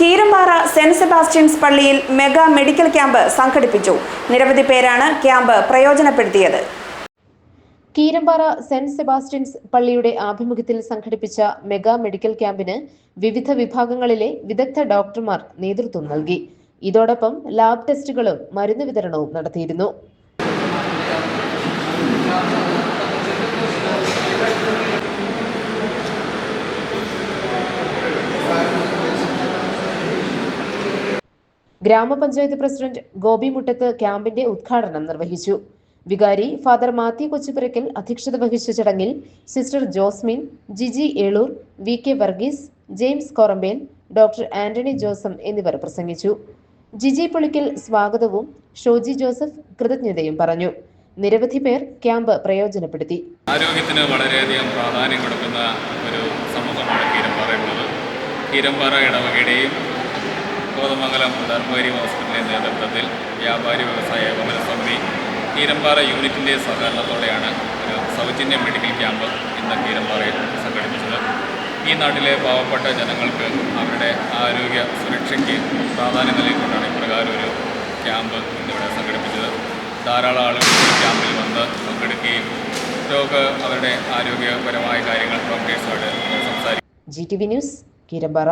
Keerampara saint Sebastian's പള്ളിയിൽ mega medical camp സംഘടിപ്പിച്ചു. നിരവധി പേരാണ് ക്യാമ്പ് പ്രയോജനപ്പെടുത്തിയത്. കീരമ്പാറ സെന്റ് സെബാസ്റ്റ്യൻസ് പള്ളിയുടെ ആഭിമുഖ്യത്തിൽ സംഘടിപ്പിച്ച മെഗാ മെഡിക്കൽ ക്യാമ്പിന് വിവിധ വിഭാഗങ്ങളിലെ വിദഗ്ധ ഡോക്ടർമാർ നേതൃത്വം നൽകി. ഇതോടൊപ്പം ലാബ് ടെസ്റ്റുകളും മരുന്ന് വിതരണവും നടത്തിയിരുന്നു. ഗ്രാമപഞ്ചായത്ത് പ്രസിഡന്റ് ഗോപി മുട്ടത്ത് ക്യാമ്പിന്റെ ഉദ്ഘാടനം നിർവഹിച്ചു. വികാരി ഫാദർ മാത്യു കൊച്ചുപുരയ്ക്കൽ അധ്യക്ഷത വഹിച്ച ചടങ്ങിൽ sister Josmin Jiji Eloor V K Varghese James Korampel doctor Antony Josam എന്നിവർ പ്രസംഗിച്ചു. ജിജി പുളിക്കൽ സ്വാഗതവും ഷോജി ജോസഫ് കൃതജ്ഞതയും പറഞ്ഞു. നിരവധി പേർ ക്യാമ്പ് പ്രയോജനപ്പെടുത്തി. ആരോഗ്യത്തിന് വളരെയധികം പ്രാധാന്യം കൊടുക്കുന്ന ഒരു സമൂഹമാണ് കീരമ്പാറയുള്ളത് കീരമ്പാറ ഇടവകയുടെയും കോതമംഗലം ധർമ്മഗരി ഹോസ്പിറ്റലിന്റെ നേതൃത്വത്തിൽ വ്യാപാരി വ്യവസായ ഏകോപന സമിതി കീരമ്പാറ യൂണിറ്റിന്റെ സഹകരണത്തോടെയാണ് ഒരു സൗജന്യ മെഡിക്കൽ ക്യാമ്പ് ഇന്ന് കീരമ്പാറയിൽ സംഘടിപ്പിച്ചത്. ഈ നാട്ടിലെ പാവപ്പെട്ട ജനങ്ങൾക്ക് അവരുടെ ആരോഗ്യ സുരക്ഷയ്ക്ക് പ്രാധാന്യം നൽകിക്കൊണ്ടാണ് ഇപ്രകാരം ഒരു ക്യാമ്പ് ഇന്നിവിടെ സംഘടിപ്പിച്ചത്. ധാരാളം ആളുകൾ ക്യാമ്പിൽ വന്ന് പങ്കെടുക്കുകയും രോഗ അവരുടെ ആരോഗ്യപരമായ കാര്യങ്ങൾ ഡോക്ടേഴ്സോട് സംസാരിക്കും G T V news Keerampara.